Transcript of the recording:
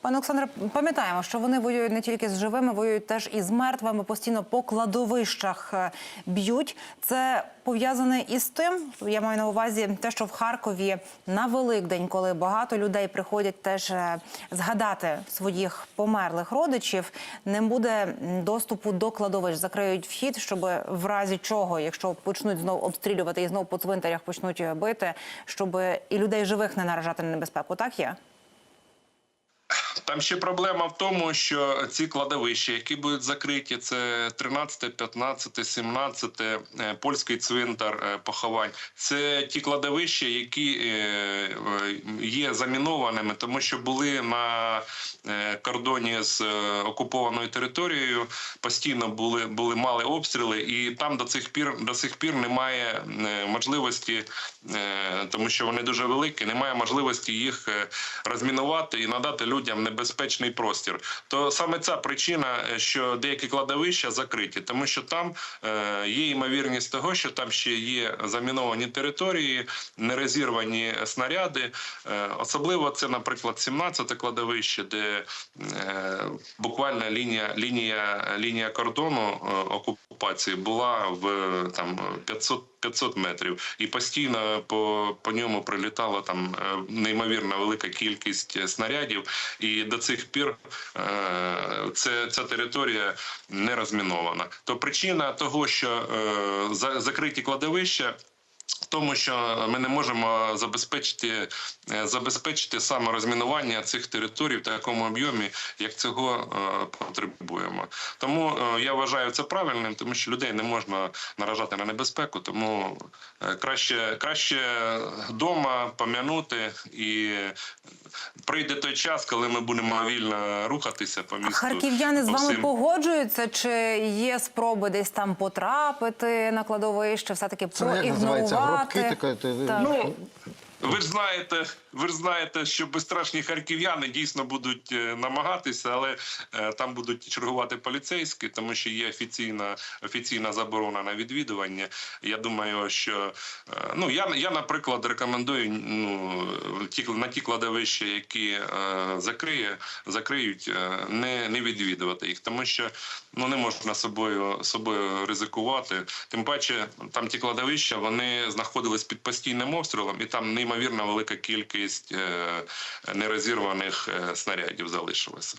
Пане Олександре, пам'ятаємо, що вони воюють не тільки з живими, воюють теж і з мертвими. Постійно по кладовищах е, б'ють. Це пов'язане із тим. Я маю на увазі те, що в Харкові на Великдень, коли багато людей приходять теж е, згадати своїх померлих родичів, не буде доступу до кладовищ. Закриють вхід, щоб в разі чого, якщо почнуть знову обстрілювати і знову по цвинтарях почнуть бити, щоб і людей живих не наражати на небезпеку. Так є. Там ще проблема в тому, що ці кладовища, які будуть закриті, це 13, 15, 17, е, польський цвинтар е, поховань. Це ті кладовища, які е, е, є замінованими, тому що були на кордоні з окупованою територією, постійно були, були мали обстріли, і там до цих пір до сих пір немає можливості, тому що вони дуже великі, немає можливості їх розмінувати і надати людям небезпечний простір. То саме ця причина, е, що деякі кладовища закриті, тому що там е, є ймовірність того, що там ще є заміновані території, нерозірвані снаряди. Е, особливо це, наприклад, 17 кладовище, де буквально лінія, лінія, лінія кордону е, окупації була в е, там 500 500 метрів, і постійно по, по ньому прилітала там е, неймовірно велика кількість снарядів, і до цих пір е, це, ця територія не розмінована. То причина того, що е, за, закриті кладовища. В тому, що ми не можемо забезпечити е, забезпечити саме розмінування цих територій в такому об'ємі, як цього е, потребуємо. Тому е, я вважаю це правильним, тому що людей не можна наражати на небезпеку. Тому краще краще вдома пом'янути і прийде той час, коли ми будемо вільно рухатися по місту. харків'яни з вами погоджуються? Чи є спроби десь там потрапити на кладовище, все таки проігнорувати? Гробки? Таке, ти- Ну, ви ж знаєте, ви ж знаєте, що безстрашні харків'яни дійсно будуть е, намагатися, але е, там будуть чергувати поліцейські, тому що є офіційна офіційна заборона на відвідування. Я думаю, що е, ну я я, наприклад, рекомендую ну ті на ті кладовища, які е, закриє, закриють, е, не, не відвідувати їх, тому що ну не можна собою собою ризикувати. Тим паче, там ті кладовища вони знаходились під постійним обстрілом, і там неймовірно велика кількість е, нерозірваних е, снарядів залишилася.